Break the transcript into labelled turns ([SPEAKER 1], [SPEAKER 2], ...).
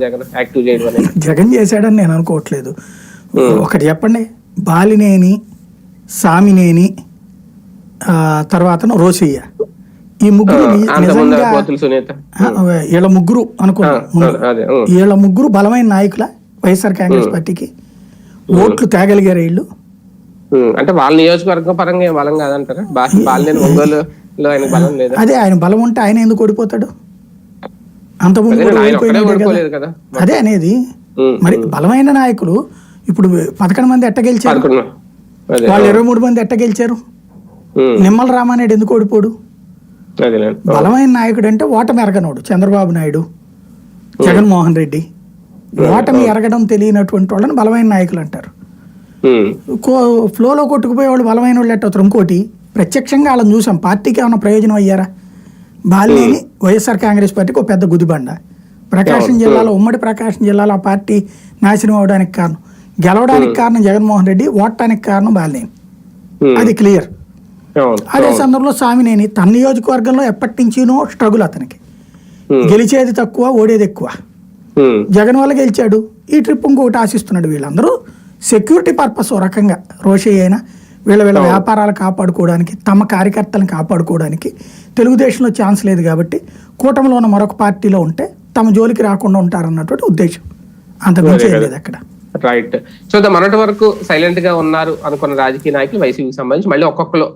[SPEAKER 1] Jagan active చేయడం అనేది.
[SPEAKER 2] జగన్ చేశాడని నేను అనుకోవట్లేదు. ఒకటి చెప్పండి. బాలినేని సామినేని ఆ, తర్వాత రోసయ్య. ఈ ముగ్గురు
[SPEAKER 1] సునీత.
[SPEAKER 2] ఆ, వీళ్ళ ముగ్గురు అనుకున్నా ముందు.
[SPEAKER 1] అదే. ఉం.
[SPEAKER 2] వీళ్ళ ముగ్గురు బలమైన నాయకుల వైఎస్ఆర్ కాంగ్రెస్ పార్టీకి ఓట్లు తేగలిగారు వీళ్ళు.
[SPEAKER 1] అంటే వాళ్ళ నియోజకవర్గం పరంగా బలం కాదంటారా? బాలినేని
[SPEAKER 2] అదే ఆయన బలం ఉంటే ఆయన ఎందుకు ఓడిపోతాడు? అంత ముందు
[SPEAKER 1] అదే
[SPEAKER 2] అనేది. మరి బలమైన నాయకులు ఇప్పుడు పదకొండు మంది ఎట్ట గెలిచారు? వాళ్ళు ఇరవై మూడు మంది ఎట్ట గెలిచారు. నిమ్మల రామానాయుడు ఎందుకు ఓడిపోడు? బలమైన నాయకుడు అంటే ఓటమి ఎరగనోడు చంద్రబాబు నాయుడు జగన్మోహన్ రెడ్డి. ఓటమి ఎరగడం తెలియనటువంటి వాళ్ళని బలమైన నాయకులు అంటారు. ఫ్లోలో కొట్టుకుపోయే వాళ్ళు బలమైన వాళ్ళు ఎట్టవుతారు? ఇంకోటి ప్రత్యక్షంగా వాళ్ళని చూసాం. పార్టీకి ఏమైనా ప్రయోజనం అయ్యారా? బాలినేని వైఎస్ఆర్ కాంగ్రెస్ పార్టీకి ఒక పెద్ద గుదిబండ. ప్రకాశం జిల్లాలో ఉమ్మడి ప్రకాశం జిల్లాలో ఆ పార్టీ నాశనం అవడానికి కారణం. గెలవడానికి కారణం జగన్మోహన్ రెడ్డి ఓడటానికి కారణం బాలినేని. అది క్లియర్. అదే సందర్భంలో సామినేని తన నియోజకవర్గంలో ఎప్పటి నుంచినో స్ట్రగుల్ అతనికి. గెలిచేది తక్కువ ఓడేది ఎక్కువ. జగన్ వల్ల గెలిచాడు. ఈ ట్రిప్ ఇంకొకటి ఆశిస్తున్నాడు వీళ్ళందరూ. సెక్యూరిటీ పర్పస్ ఓ రకంగా రోషయ్య అయినా వీళ్ళ వీళ్ళ వ్యాపారాలు కాపాడుకోవడానికి తమ కార్యకర్తలను కాపాడుకోవడానికి తెలుగుదేశంలో ఛాన్స్ లేదు కాబట్టి కూటమిలో ఉన్న మరొక పార్టీలో ఉంటే తమ జోలికి రాకుండా ఉంటారన్నటువంటి ఉద్దేశం. అంతకుమించి ఏం లేదు అక్కడ.
[SPEAKER 1] రైట్ సో ద మొన్నటి వరకు సైలెంట్గా ఉన్నారు అనుకున్న రాజకీయ నాయకులు వైసీపీకి సంబంధించి మళ్ళీ ఒక్కొక్కరు